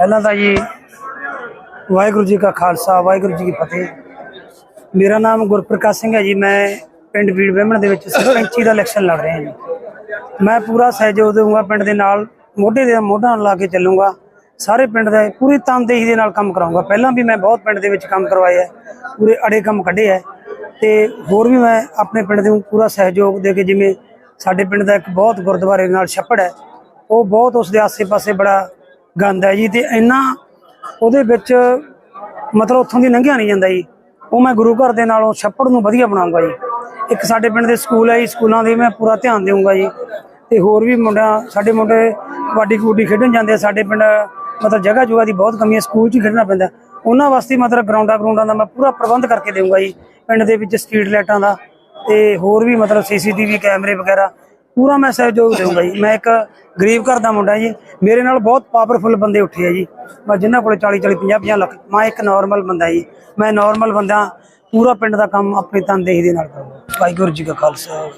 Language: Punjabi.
ਪਹਿਲਾਂ ਤਾਂ ਜੀ ਵਾਹਿਗੁਰੂ ਜੀ ਕਾ ਖਾਲਸਾ ਵਾਹਿਗੁਰੂ ਜੀ ਕੀ ਫਤਿਹ। ਮੇਰਾ ਨਾਮ ਗੁਰਪ੍ਰਕਾਸ਼ ਸਿੰਘ ਹੈ ਜੀ ਮੈਂ ਪਿੰਡ ਵੀੜ ਬਹਿਮਣ ਦੇ ਵਿੱਚ ਸਰਪੰਚੀ ਦਾ ਇਲੈਕਸ਼ਨ ਲੜ ਰਿਹਾ ਜੀ। ਮੈਂ ਪੂਰਾ ਸਹਿਯੋਗ ਦੇਵਾਂਗਾ ਪਿੰਡ ਦੇ ਨਾਲ ਮੋਢੇ ਦੇ ਮੋਢਾ ਨਾਲ ਲਾ ਕੇ ਚੱਲੂੰਗਾ। ਸਾਰੇ ਪਿੰਡ ਦਾ ਪੂਰੀ ਤਨਦੇਹੀ ਦੇ ਨਾਲ ਕੰਮ ਕਰਾਉਂਗਾ। ਪਹਿਲਾਂ ਵੀ ਮੈਂ ਬਹੁਤ ਪਿੰਡ ਦੇ ਵਿੱਚ ਕੰਮ ਕਰਵਾਇਆ ਹੈ, ਪੂਰੇ ਅੜੇ ਕੰਮ ਕੱਢੇ ਹੈ। ਤੇ ਹੋਰ ਵੀ ਮੈਂ ਆਪਣੇ ਪਿੰਡ ਦੇ ਨੂੰ ਪੂਰਾ ਸਹਿਯੋਗ ਦੇ ਕੇ ਜਿਵੇਂ ਸਾਡੇ ਪਿੰਡ ਦਾ ਇੱਕ ਬਹੁਤ ਗੁਰਦੁਆਰੇ ਨਾਲ ਛੱਪੜ ਹੈ ਉਹ ਬਹੁਤ ਉਸ ਦੇ ਆਸੇ-ਪਾਸੇ ਬੜਾ ਗੰਦ ਹੈ ਜੀ ਤੇ ਇੰਨਾ ਉਹਦੇ ਵਿੱਚ ਮਤਲਬ ਉੱਥੋਂ ਦੀ ਲੰਘਿਆ ਨਹੀਂ ਜਾਂਦਾ ਜੀ। ਉਹ ਮੈਂ ਗੁਰੂ ਘਰ ਦੇ ਨਾਲੋਂ ਛੱਪੜ ਨੂੰ ਵਧੀਆ ਬਣਾਉਂਗਾ ਜੀ। ਇੱਕ ਸਾਡੇ ਪਿੰਡ ਦੇ ਸਕੂਲ ਹੈ ਜੀ, ਸਕੂਲਾਂ ਦੇ ਮੈਂ ਪੂਰਾ ਧਿਆਨ ਦੇਵਾਂਗਾ ਜੀ। ਤੇ ਹੋਰ ਵੀ ਮੁੰਡਾ ਸਾਡੇ ਮੁੰਡੇ ਕਬੱਡੀ ਕਬੂਡੀ ਖੇਡਣ ਜਾਂਦੇ ਆ, ਸਾਡੇ ਪਿੰਡ ਮਤਲਬ ਜਗ੍ਹਾ ਜੁਗਾ ਦੀ ਬਹੁਤ ਕਮੀ ਹੈ, ਸਕੂਲ 'ਚ ਹੀ ਖੇਡਣਾ ਪੈਂਦਾ। ਉਹਨਾਂ ਵਾਸਤੇ ਮਤਲਬ ਗਰਾਊਂਡਾਂ ਗਰਾਊਂਡਾਂ ਦਾ ਮੈਂ ਪੂਰਾ ਪ੍ਰਬੰਧ ਕਰਕੇ ਦੇਵਾਂਗਾ ਜੀ, ਪਿੰਡ ਦੇ ਵਿੱਚ ਸਟਰੀਟ ਲਾਈਟਾਂ ਦਾ ਤੇ ਹੋਰ ਵੀ ਮਤਲਬ ਸੀਸੀਟੀਵੀ ਕੈਮਰੇ ਵਗੈਰਾ ਪੂਰਾ ਮੈਂ ਸਹਿਯੋਗ ਦੇਵਾਂਗਾ ਜੀ। ਮੈਂ ਇੱਕ ਗਰੀਬ ਘਰ ਦਾ ਮੁੰਡਾ ਜੀ। ਮੇਰੇ ਨਾਲ ਬਹੁਤ ਪਾਵਰਫੁਲ ਬੰਦੇ ਉੱਠੇ ਆ ਜੀ। ਮੈਂ ਜਿਨ੍ਹਾਂ ਕੋਲ 40 40 50 50 ਲੱਖ, ਮੈਂ ਇੱਕ ਨਾਰਮਲ ਬੰਦਾ ਜੀ। ਮੈਂ ਨਾਰਮਲ ਬੰਦਾ, ਪੂਰਾ ਪਿੰਡ ਦਾ ਕੰਮ ਆਪਣੀ ਤਨਦੇਹੀ ਦੇ ਨਾਲ ਕਰੂੰਗਾ। ਵਾਹਿਗੁਰੂ ਜੀ ਕਾ ਖਾਲਸਾ।